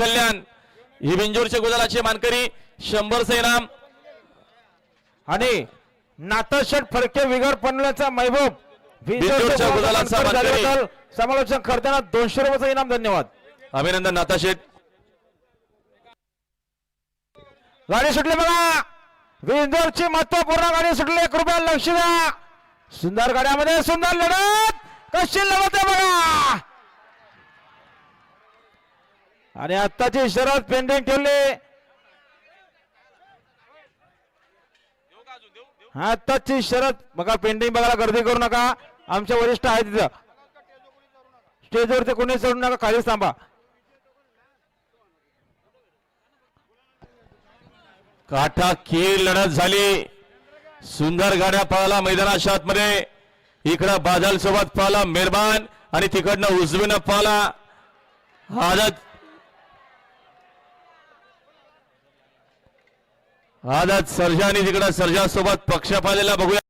कल्याण. ही बिंजोरच्या गुलालाचे मानकरी शंभरचं इनाम आणि नाथशेठ फडके विगर महबूब. गुलालाचा मानकरी. झाल्याबद्दल समालोचन करताना दोनशे रुपयाचं इनाम धन्यवाद. अभिनंदन नाथाशेठ गाडी सुटली बघा. विंदोरची महत्त्वपूर्ण गाडी सुटली. कृपया लक्ष द्या. सुंदर गाड्यामध्ये सुंदर लढत. कशी लढत आहे बघा. आणि आत्ताचे शरद पेंडिंग ठेवले. आत्ताची शरद बघा पेंडिंग बघायला गर्दी करू नका. आमच्या वरिष्ठ आहेत तिथं. स्टेजवरती कोणी चढू नका खाली थांबा. काठा खेळ लढत झाली. सुंदर गाड्या पळाला मैदानाच्या आतमध्ये. इकडं बादल सोबत पळाला मेहरबान आणि तिकडनं उजवीनं पळाला. आदत आदत सर्जा आणि तिकडं सर्जासोबत पक्ष पाहिलेला बघूया.